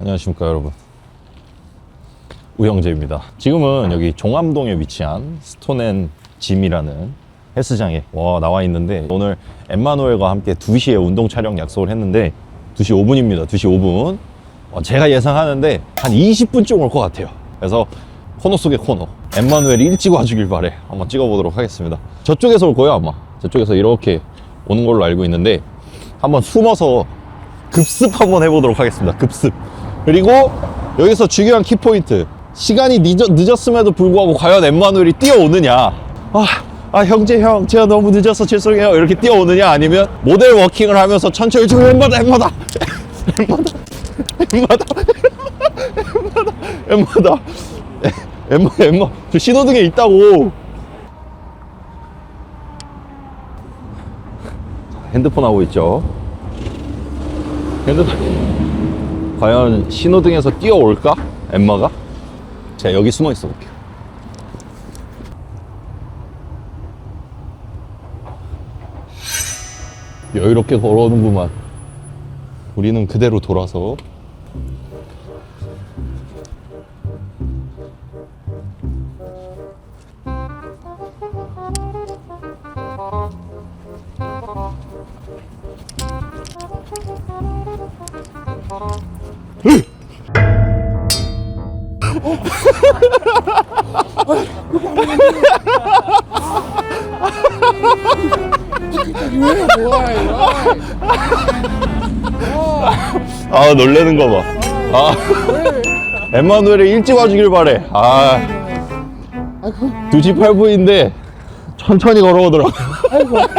안녕하십니까 여러분. 우영재입니다. 지금은 여기 종암동에 위치한 스톤앤 짐이라는 헬스장에 와 나와 있는데 오늘 엠마누엘과 함께 2시에 운동 촬영 약속을 했는데 2시 5분입니다. 2시 5분. 어, 제가 예상하는데 한 20분 쯤 올 것 같아요. 그래서 코너 속의 코너 엠마누엘이 일찍 와주길 바래. 한번 찍어보도록 하겠습니다. 저쪽에서 올 거예요 아마. 저쪽에서 이렇게 오는 걸로 알고 있는데 한번 숨어서 급습 한번 해보도록 하겠습니다. 급습. 그리고 여기서 중요한 키포인트. 시간이 늦었, 늦었 음에도 불구하고 과연 엠마누엘이 뛰어오느냐. 아, 아, 형제 형, 제가 너무 늦어서 죄송해요. 이렇게 뛰어오느냐. 아니면 모델 워킹을 하면서 천천히 좀 엠마다, 엠마다. 엠마다. 엠마다. 엠마다. 엠마다. 엠마, 엠마. 저 신호등에 있다고. 핸드폰 하고 있죠. 핸드폰 과연 신호등에서 뛰어올까? 엠마가? 제가 여기 숨어 있어 볼게요 여유롭게 걸어오는구만 우리는 그대로 돌아서 아 놀래는 거 봐 아 엠마누엘이 일찍 와주길 바래 아 2시 8분인데 천천히 걸어오더라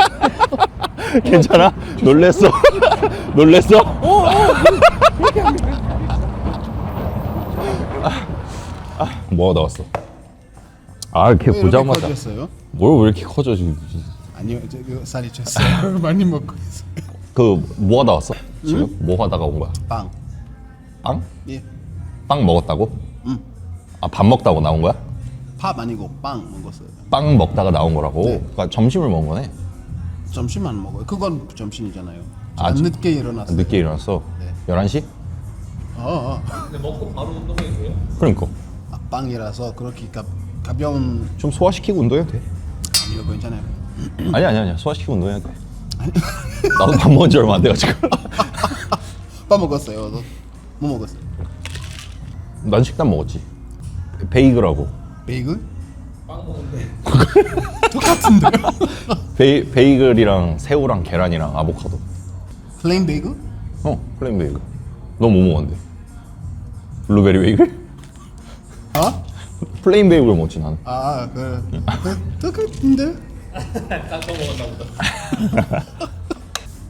괜찮아? 놀랬어? 놀랬어? 뭐가 나왔어? 아 이렇게 보자마자 커졌어요? 뭘 왜 이렇게 커져 지금 아니요, 저그 살이 쪘어요. 많이 먹고 있어요. 그 뭐가 나왔어? 지금 뭐 하다가 온 거야? 빵. 빵? 예. 빵 먹었다고? 응. 아 밥 먹다고 나온 거야? 밥 아니고 빵 먹었어요. 빵 먹다가 나온 거라고? 네. 그러니까 점심을 먹은 거네? 점심 안 먹어요. 그건 점심이잖아요. 아, 아, 저- 늦게 일어났어요. 늦게 일어났어? 네. 11시? 어, 어. 그러니까 아, 빵이라서 그렇게 가, 가벼운 좀 소화시키고 운동해도 돼 아니요, 괜찮아요. 아니 아니 아니 소화시키고 운동해도 돼 나도 밥 먹은 지 얼마 안 돼가지고 밥 먹었어요. 너, 뭐 먹었어요? 난 식단 먹었지 베이글하고 베이글? 똑같은데요? 베이, 베이글이랑 새우랑 계란이랑 아보카도 플레인 베이글? 어 플레인 베이글 너 뭐 먹었는데? 블루베리 베이글? 어? 플레인 베이글 먹지 나는 아, 그, 그 똑같은데?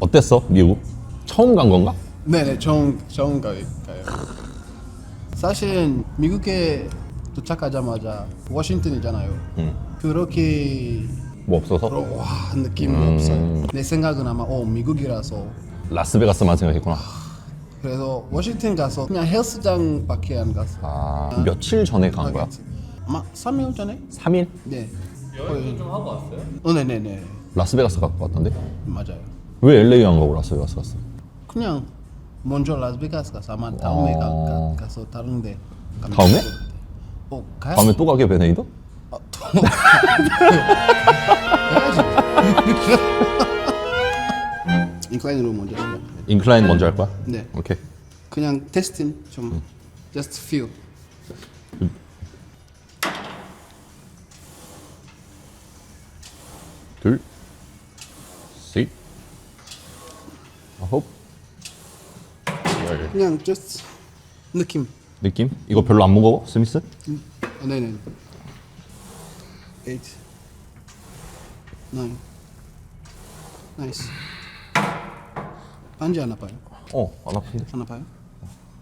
어땠어 미국? 처음 간 건가? 네네 처음 처음 가, 가요. 사실 미국에 도착하자마자 워싱턴이잖아요. 응. 그렇게 뭐 없어서? 와 느낌이 음. 없어요. 내 생각은 아마 어 미국이라서 라스베가스만 생각했구나 그래서 워싱턴 가서 그냥 헬스장밖에 안 갔어. 아 며칠 전에 간 거야? 아마 3일 전에? 3일? 네. 여행 좀 하고 왔어요? 어, 네네네 라스베가스 갔고 왔던데? 맞아요. 왜 LA 안 가고 라스베가스 갔어? 그냥 먼저 라스베가스 가서 아마 다음에 가, 어. 가, 가서 다른데 가면 다음에? 좋을 것 같아요. 어 가야 다음에 또 가게 베네이더? 아, 또 가야지. 인클라인으로 먼저 하면 인클라인 먼저 할 거야? 네. 오케이 그냥 테스팅 좀 just feel 둘, 셋, 아홉, 열. 그냥 just 느낌 느낌? 이거 별로 안 무거워? 스미스? 어, 네네 eight nine nice 반지 안 아파요? 어, 안 아픈데. 안 아파요?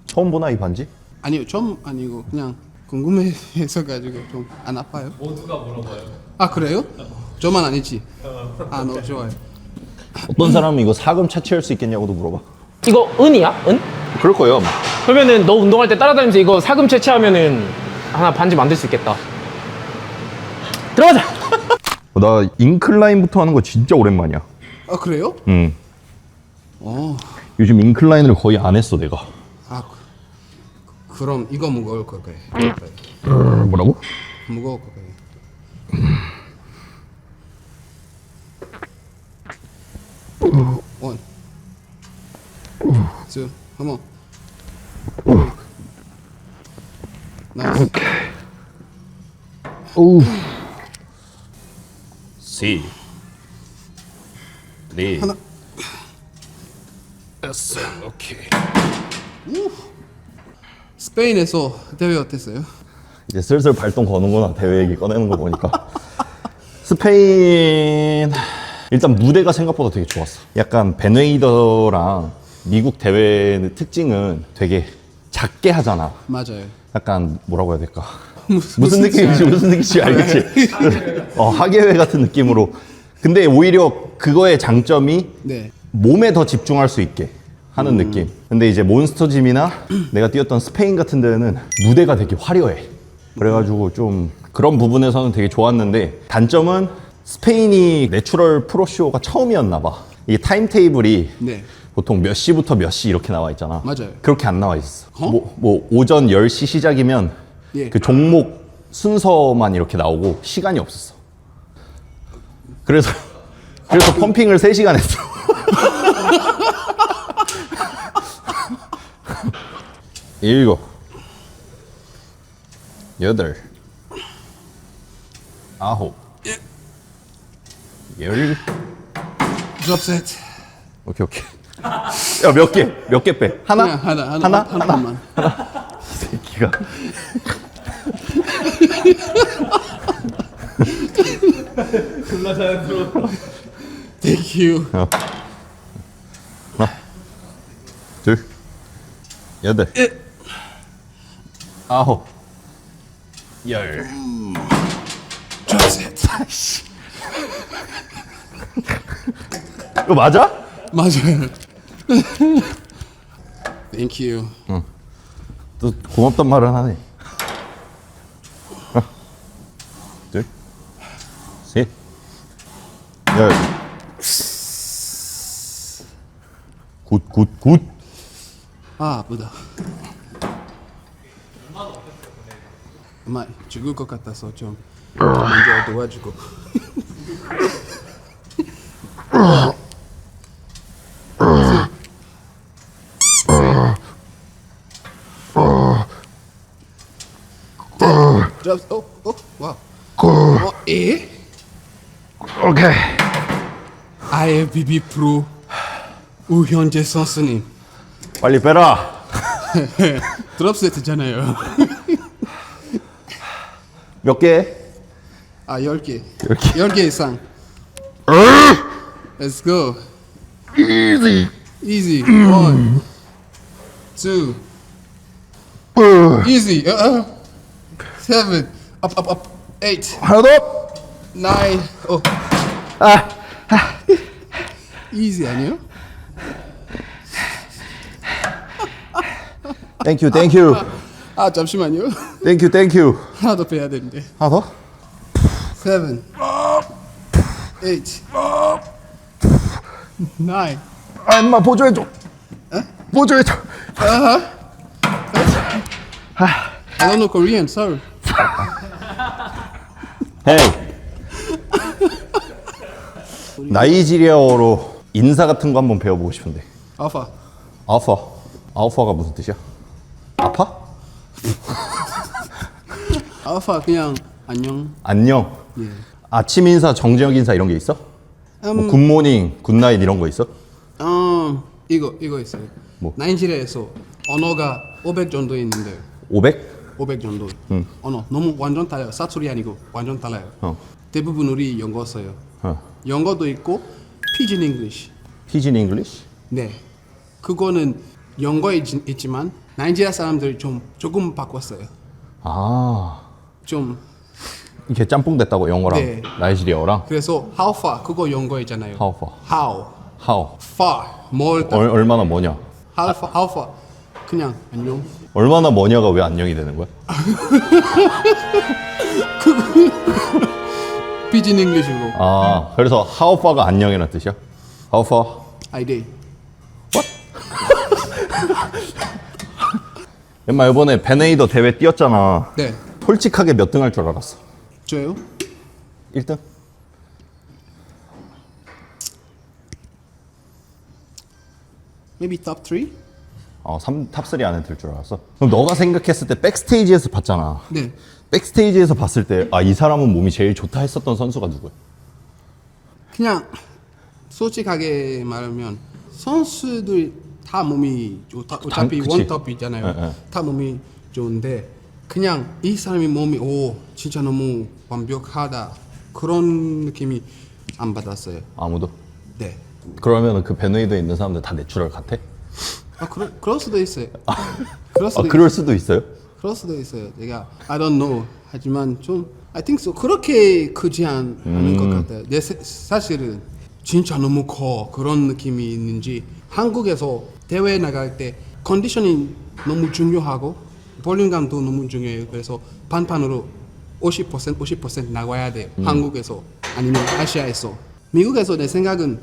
처음 보나 이 반지? 아니요 좀 아니고 그냥 궁금해서 가지고 좀 안 아파요? 모두가 물어봐요 아 그래요? 저만 아니지? 아 너무 좋아요 어떤 사람은 이거 사금 채취할 수 있겠냐고도 물어봐. 이거 은이야? 은? 그럴 거예요. 아마. 그러면은 너 운동할 때 따라다니면서 이거 사금 채취하면은 하나 반지 만들 수 있겠다. 들어가자. 나 인클라인부터 하는 거 진짜 오랜만이야. 아 그래요? 응. 어, 요즘 인클라인을 거의 안 했어 내가. 아 그럼 이거 무거울 거예요. 뭐라고? 무거울 거예요. 원, two, come on. 나이스. 오. 시. 네. 하나. 됐어. 오케이. 스페인에서 대회 어땠어요? 이제 슬슬 발동 거는구나 대회 얘기 꺼내는 거 보니까 스페인 일단 무대가 생각보다 되게 좋았어 약간 베네이더랑 미국 대회의 특징은 되게 작게 하잖아 맞아요. 약간 뭐라고 해야 될까 무슨, 무슨 느낌인지 무슨 느낌인지 알겠지 어, 하계회 같은 느낌으로 근데 오히려 그거의 장점이 네. 몸에 더 집중할 수 있게 하는 느낌. 근데 이제 몬스터짐이나 내가 뛰었던 스페인 같은 데는 무대가 되게 화려해. 그래가지고 좀 그런 부분에서는 되게 좋았는데 단점은 스페인이 내추럴 프로쇼가 처음이었나 봐. 이게 타임 테이블이 네. 보통 몇 시부터 몇 시 이렇게 나와 있잖아. 맞아요. 그렇게 안 나와 있어. 어? 뭐, 뭐 오전 10시 시작이면 예. 그 종목 순서만 이렇게 나오고 시간이 없었어. 그래서 그래서 펌핑을 3시간 했어. 일곱, 여덟, 아홉, 열. 드롭 세트. 오케이 오케이. 야 몇 개? 몇 개 빼? 하나? 그냥 하나, 하나, 하나? 하나, 하나만. 새끼가. Thank you. 하나, 둘, 여덟, 아홉, 열. 드롭 세트. 이거 맞아? 맞아요. Thank you. 또 고맙단 말은 하네. 하나, 둘, 셋, 열. 굿, 굿, 굿. 아, 아프다. 엄마 죽을 것 같아서 좀 먼저 도와주고. 어, 에? 오케이. IFBB 프로 우현재 선수님. 빨리 빼라. 드롭 세트잖아요. 몇 개? 아, 10개. 열 개. 10개 이상. Let's go. Easy. Easy. One, two. Easy. Uh, uh. Seven. Up, up, up. Eight. 하나 더. Nine. Oh. Easy 아니에요? 땡큐, 땡큐. 아 잠시만요. 땡큐, 땡큐. 하나 더 빼야 되는데. 하나 더? Seven. Eight. Nine. 아, 임마 보조해줘. 보조해줘. I don't know Korean. Sorry. 헤이. 나이지리아어로 인사 같은 거 한번 배워보고 싶은데. Alpha. 아파. 아우파가 무슨 뜻이야? 아파? Alpha 그냥 안녕. 안녕. 예. 아침 인사, 정적 인사 이런 게 있어? 뭐 음, 굿모닝, 굿나잇 이런 거 있어? 음 이거 이거 있어요. 뭐? 나이지리아에서 언어가 500 정도 있는데 500? 500 정도. 언어 너무 완전 달라요. 사투리 아니고 완전 달라요. 어. 대부분 우리 영어 써요. 어. 영어도 있고 피진 잉글리시. 피진 잉글리시? 네. 그거는 영어에 있, 있지만 나이지리아 사람들 좀 조금 바꿨어요. 아. 좀 이게 짬뽕 됐다고 영어랑 네. 나이지리아어랑 그래서 how far 그거 영어 있잖아요. How far? How how far 멀다. 얼, 얼마나 뭐냐? how far how far 그냥 안녕. 얼마나 뭐냐가 왜 안녕이 되는 거야? 피진 잉글리시로 아 그래서 how far가 안녕이라는 뜻이야? how far? I day. 엄마 이번에 베네이더 대회 뛰었잖아. 네. 솔직하게 몇 등 할 줄 알았어? 저요? 1등? Maybe top 3? 어, 3, 탑3 안에 들 줄 알았어. 그럼 너가 생각했을 때 백스테이지에서 봤잖아. 네. 백스테이지에서 봤을 때, 아, 이 사람은 몸이 제일 좋다 했었던 선수가 누구야? 그냥 솔직하게 말하면 선수들 다 몸이 좋다. 어차피 그치. 원톱이잖아요. 예, 예. 다 몸이 좋은데 그냥 이 사람이 몸이 오 진짜 너무 완벽하다 그런 느낌이 안 받았어요. 아무도. 네. 그러면 그 베네이더에 있는 사람들 다 내추럴 같아? 아 그럴 그럴 수도 있어요. 그럴 아, 수도 그럴 수도 있어요? 그럴 수도 있어요. 내가 I don't know 하지만 좀 I think so 그렇게 크지 않, 않은 것 같아요. 내 세- 사실은 진짜 너무 커 그런 느낌이 있는지 한국에서 대회 나갈 때 컨디셔닝 너무 중요하고 볼륨감도 너무 중요해요. 그래서 반판으로 50% 50% 나가야 돼요. 한국에서 아니면 아시아에서 미국에서 내 생각은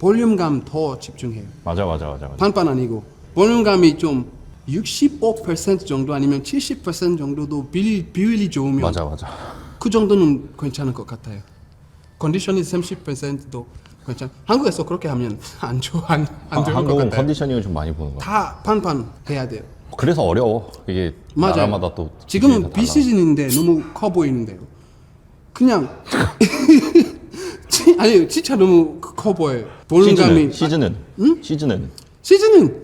볼륨감 더 집중해요. 맞아, 맞아, 맞아. 맞아. 반반 아니고 볼륨감이 좀 65% 정도 아니면 70% 정도도 비율, 비율이 좋으면 맞아, 맞아. 그 정도는 괜찮을 것 같아요. 컨디션이 30%도 괜찮. 한국에서 그렇게 하면 안 좋아 안, 안 아, 좋을 것 한국은 같아요. 컨디셔닝을 좀 많이 보는 거야. 다 반반 해야 돼요. 그래서 어려워. 이게 맞아요. 나라마다 또 지금은 기준이 다 달라. 비시즌인데 너무 커 보이는데요. 그냥 지- 아니 진짜 너무 커 보여요. 볼륨감이 시즌은 시즌은 시즌은 시즌은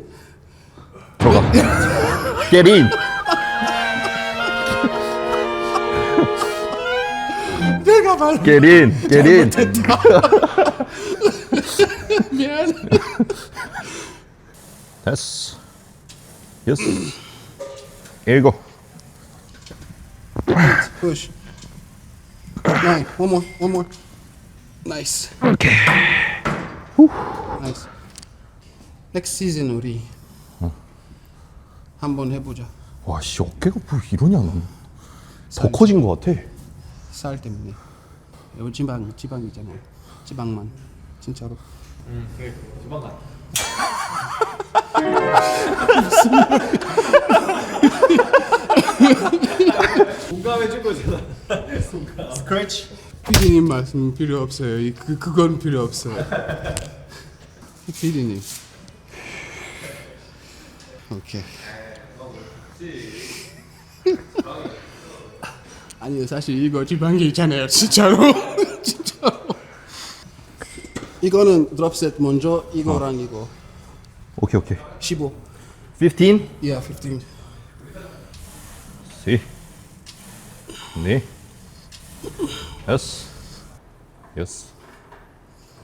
들어가. In. 내가 말. Get in. 미안. 됐어. 됐어. 일곱. Push. Nine. One more. One more. Nice. 오케이. Nice. Next season 우리 한번 해보자. 와, 씨 어깨가 뭐 이러냐 넌. 더 커진 것 같아. 쌀 때문에. 이거 지방 지방이잖아요. 지방만 진짜로. 스크래치. 피디님 말씀 필요 없어요. 이- 그 그건 필요 없어요. 피디님. 오케이. 아니요 사실 이거 지방이 있잖아요 진짜로 진짜로 이거는 드롭셋 먼저 이거랑 이거 오케이 오케이. 15 15. yeah 15 시. 네. 여섯. 여섯.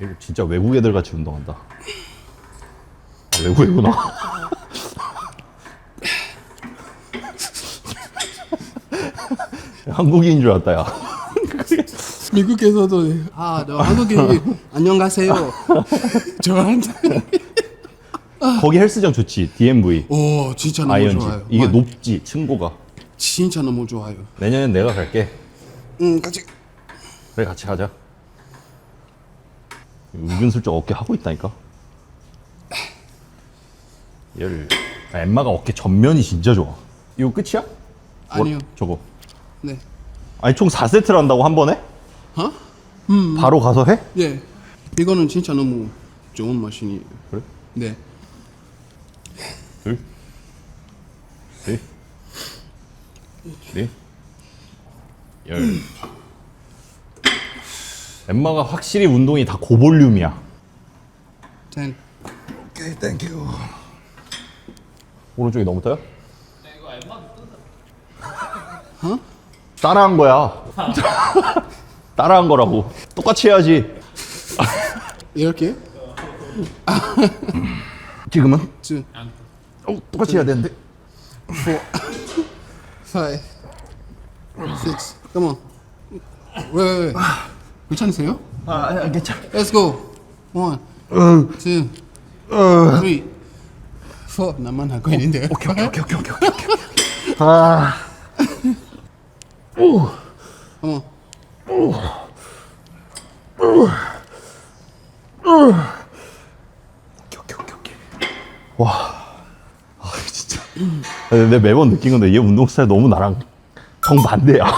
이거 진짜 외국 애들 같이 운동한다. 아, 외국이구나. 한국인인 줄 알았다, 야. 미국에서도 아 너 한국인 안녕하세요 저한테 거기 헬스장 좋지, DMV. 오 진짜 너무 아이언지. 좋아요 이게 와, 높지, 층고가. 진짜 너무 좋아요 내년엔 내가 갈게. 응 같이 그래, 같이 가자. 은근슬쩍 어깨 하고 있다니까. 열. 아, 엠마가 어깨 전면이 진짜 좋아. 이거 끝이야? 아니요 뭐, 저거. 네 아니 총 4세트를 한다고 한 번에? 어? 바로 가서 해? 예 이거는 진짜 너무 좋은 머신이에요 그래? 네 둘, 셋, 넷, 열. 엠마가 확실히 운동이 다 고볼륨이야. 10 오케이 땡큐 오른쪽이 너무 떠요? 어? 따라한 거야. 따라한 거라고. 똑같이 해야지. 이렇게 지금은? 2 어, 똑같이 해야 되는데. 4 5 6 come on 왜왜 왜 괜찮으세요? 아, 아 괜찮아. Let's go. One, two, three, four. 나만 하고 있는데. 오케이, 오케이, 오케이, 오케이, 오케이. 오케이. 아, Come on. 오케이, 오케이, 오케이. 와. 근데 매번 느낀 건데 얘 운동 스타일 너무 나랑 정반대야.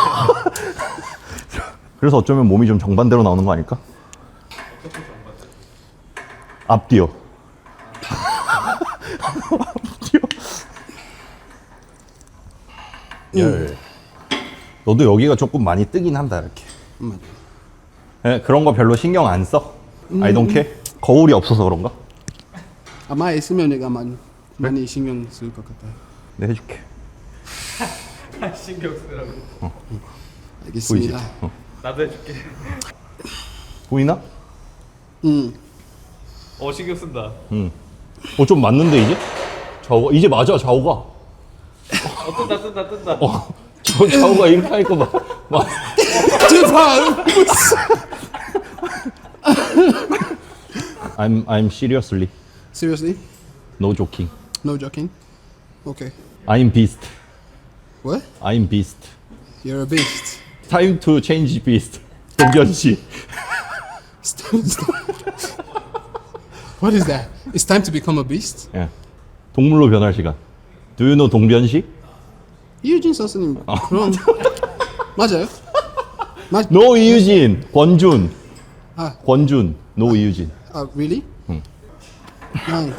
그래서 어쩌면 몸이 좀 정반대로 나오는 거 아닐까? 앞뒤요. 앞뒤요. 열. 너도 여기가 조금 많이 뜨긴 한다 이렇게. 맞아. 예, 그런 거 별로 신경 안 써? I don't care? 거울이 없어서 그런가? 아마 있으면 내가 많이 많이 신경 쓸 것 같아요. 네 해줄게. 신경 쓰라고. 알겠습니다. 보이지? 어. 나도 해줄게. 보이나? 음. 어 신경 쓴다. 응. 어, 좀 맞는데, 이제? 좌우가, 이제 맞아, 좌우가. 어 뜬다 뜬다 뜬다. 어, 저 좌우가 이렇게 하니까 막, 막. 제발. I'm, I'm seriously. Seriously? No joking. No joking. Okay. I'm beast. What? I'm beast. You're a beast. Time to change beast. 동변 씨. Stop, stop. what is that? It's time to become a beast? 예. 동물로 변할 시간. Do you know 동변 씨? 이유진 선수님 그럼 맞아요? 맞 No 이유진. 권준. 아, 권준. No 이유진. 아 really? 응. 아,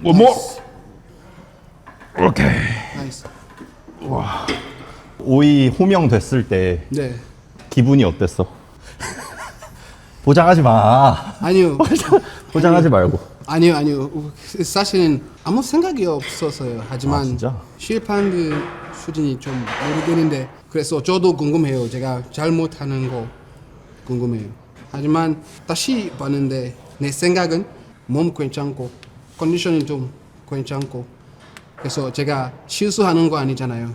뭐, 뭐? 오케이. 나이스. 오이 호명 됐을 때 네. 기분이 어땠어? 보장하지 마. 아니요. 포장하지 말고. 아니요, 아니요. 사실은 아무 생각이 없었어요. 하지만 아, 진짜? 실패한 수준이 좀 모르겠는데 그래서 저도 궁금해요. 제가 잘못하는 거 궁금해요. 하지만 다시 봤는데 내 생각은 몸 괜찮고 컨디션이 좀 괜찮고 그래서 제가 실수하는 거 아니잖아요.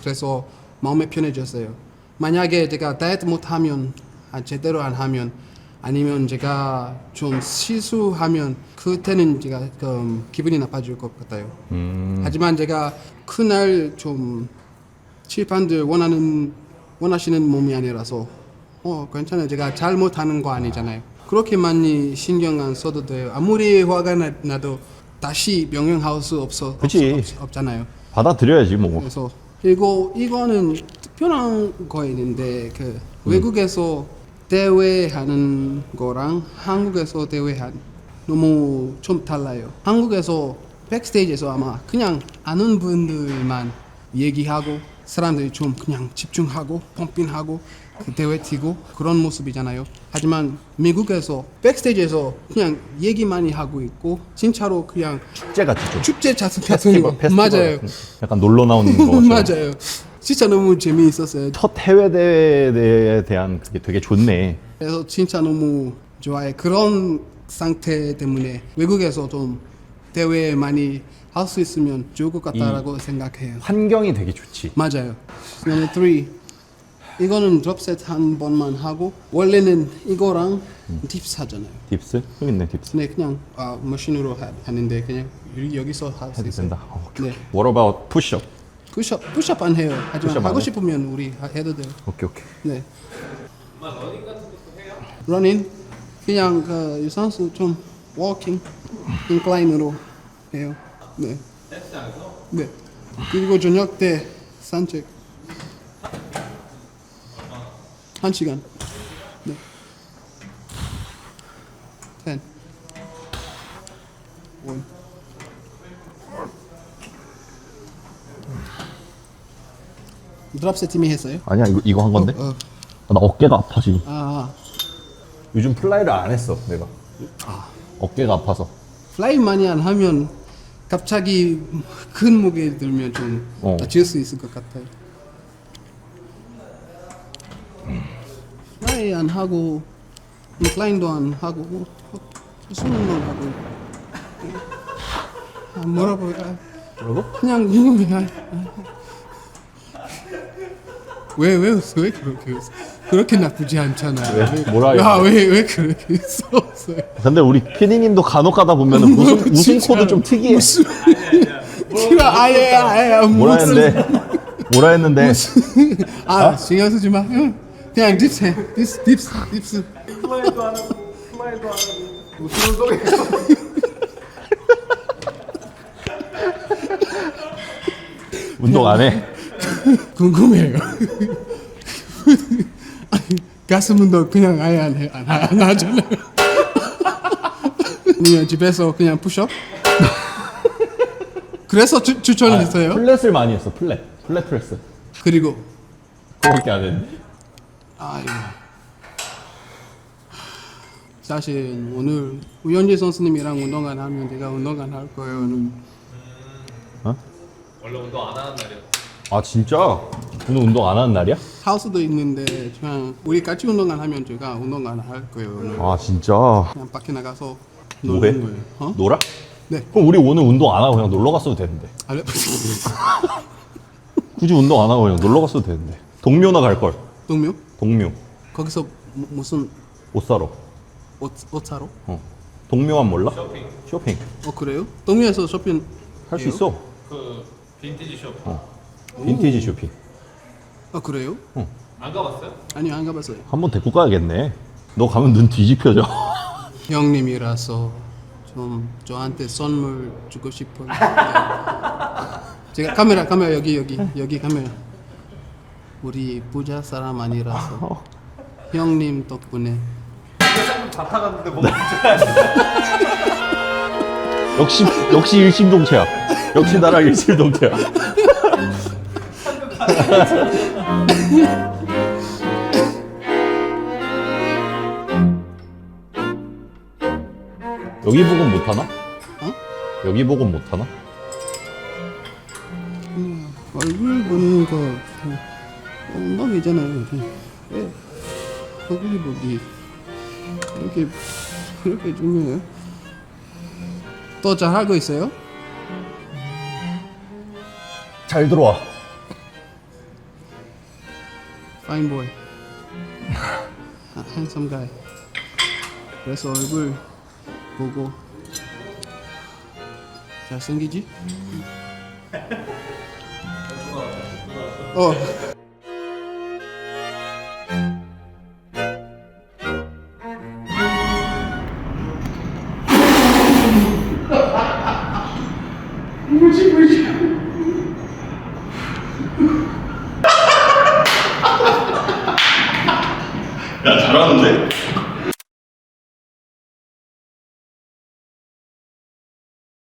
그래서 마음이 편해졌어요. 만약에 제가 다이어트 못하면 아, 제대로 안 하면 아니면 제가 좀 실수하면 그때는 제가 좀 기분이 나빠질 것 같아요. 하지만 제가 그날 좀 칠판들 원하는 원하시는 몸이 아니라서 어 괜찮아요. 제가 잘못하는 거 아니잖아요. 그렇게 많이 신경 안 써도 돼요. 아무리 화가 나, 나도 다시 명령할 수 없어 그치. 없, 없, 없잖아요. 받아들여야지 뭐. 그래서 그리고 이거는 특별한 거 있는데 그 외국에서 대회하는 거랑 한국에서 대회한 너무 좀 달라요. 한국에서 백스테이지에서 아마 그냥 아는 분들만 얘기하고 사람들이 좀 그냥 집중하고 펌핑하고 그 대회 뛰고 그런 모습이잖아요. 하지만 미국에서 백스테이지에서 그냥 얘기 많이 하고 있고 진짜로 그냥 축제 좀. 축제 자체 같은 페스티벌. 맞아요. 약간 놀러 나오는 거. 맞아요. 진짜 너무 재미있었어요. 첫 해외 대회에 대한 그게 되게 좋네. 그래서 진짜 너무 좋아해. 그런 상태 때문에 외국에서 좀 대회 많이 할 수 있으면 좋을 것 같다라고 생각해요. 환경이 되게 좋지. 맞아요. Number three. 이거는 드롭셋 한 번만 하고 원래는 이거랑 딥스 하잖아요. 딥스? 여기 있네 딥스. 근데 그냥 아, 머신으로 하, 하는데 그냥 여기- 여기서 할 수 해도 있어요. 된다. 어, 오케이. 네. What about push-up? 푸시업 푸시업 안 해요. 하지만 푸시업 안 하고 해? 싶으면 우리 하- 해도 돼요. 오케이 오케이. 네. 러닝 그냥 그 유산소 좀 워킹 인클라인으로 해요. 네. 네. 그리고 저녁 때 산책 한 시간. 네. 10. 원. 드랍셋 팀이 했어요? 아니야 이거 이거 한 건데? 어. 아, 나 어깨가 아파 지금. 아. 요즘 플라이를 안 했어 내가. 어깨가 아파서. 플라이 많이 안 하면 갑자기 큰 무게 들면 좀 어. 다칠 수 있을 것 같아요. 안 하고 인클라인도 안 하고 수능만 하고 아, 뭐라고 아, 뭐라고? 그냥 궁금해. 왜 왜 웃어? 왜 그렇게 웃어? 그렇게 나쁘지 않잖아. 왜? 뭐라 해요? 야왜 왜 그렇게 웃어? 근데 우리 피디님도 간혹 가다 보면 웃음, 웃음 진짜. 코드 좀 특이해. 무슨 아예 아예 뭐라 했는데? 뭐라 했는데? 아 신경 쓰지 마. 응. 그냥 딥스 해. 딥스 딥스 딥스. 스마일도 안 하고 스마일도 안 하고 무슨 운동이야? 운동 안 해? 궁금해요. 아니, 가슴 운동 그냥 아예 안 해, 안, 안 하잖아요. 아니면 집에서 그냥 푸시업? 그래서 추, 추천했어요. 플랫을 많이 했어 플랫 플랫 프레스 그리고 그거밖에 안 했네 아이고. 사실 오늘 우현재 선수님이랑 운동 안 하면 제가 운동 안 할 거예요. 오늘. 아 진짜? 오늘 운동 안 하는 날이야? 하우스도 있는데 그냥 우리 같이 운동 안 하면 제가 운동 안 할 거예요. 오늘. 아 진짜 그냥 밖에 나가서 뭐해? 노는 거예요. 어? 놀아? 네. 그럼 우리 오늘 운동 안 하고 그냥 놀러 갔어도 되는데 알레 굳이 운동 안 하고 그냥 놀러 갔어도 되는데 동묘나 갈 걸 동묘? 동묘 거기서 무, 무슨 옷 사러 옷, 옷 사러? 어. 동묘만 몰라? 쇼핑 쇼핑 어 그래요? 동묘에서 쇼핑 할 수 해요? 있어 그 빈티지 숍. 빈티지 쇼핑 아 그래요? 안 가봤어요? 아니요 안 가봤어요. 한번 데리고 가야겠네 너 가면 눈 뒤집혀져 형님이라서 좀 저한테 선물 주고 싶어요. 네. 제가 카메라 카메라 여기 여기 여기 카메라. 우리 부자 사람 아니라서 형님 덕분에 다 타갔는데 뭐 역시 역시 일심동체야 역시 나랑 일심동체야 여기 부분 못 하나? 어? 여기 부분 못 하나? 얼굴 보는 거 엉덩이잖아요. 왜 얼굴 보기 그렇게 그렇게 중요해요? 또 잘하고 있어요? 잘 들어와 Fine boy. handsome guy. 그래서 얼굴 보고 잘생기지? 어.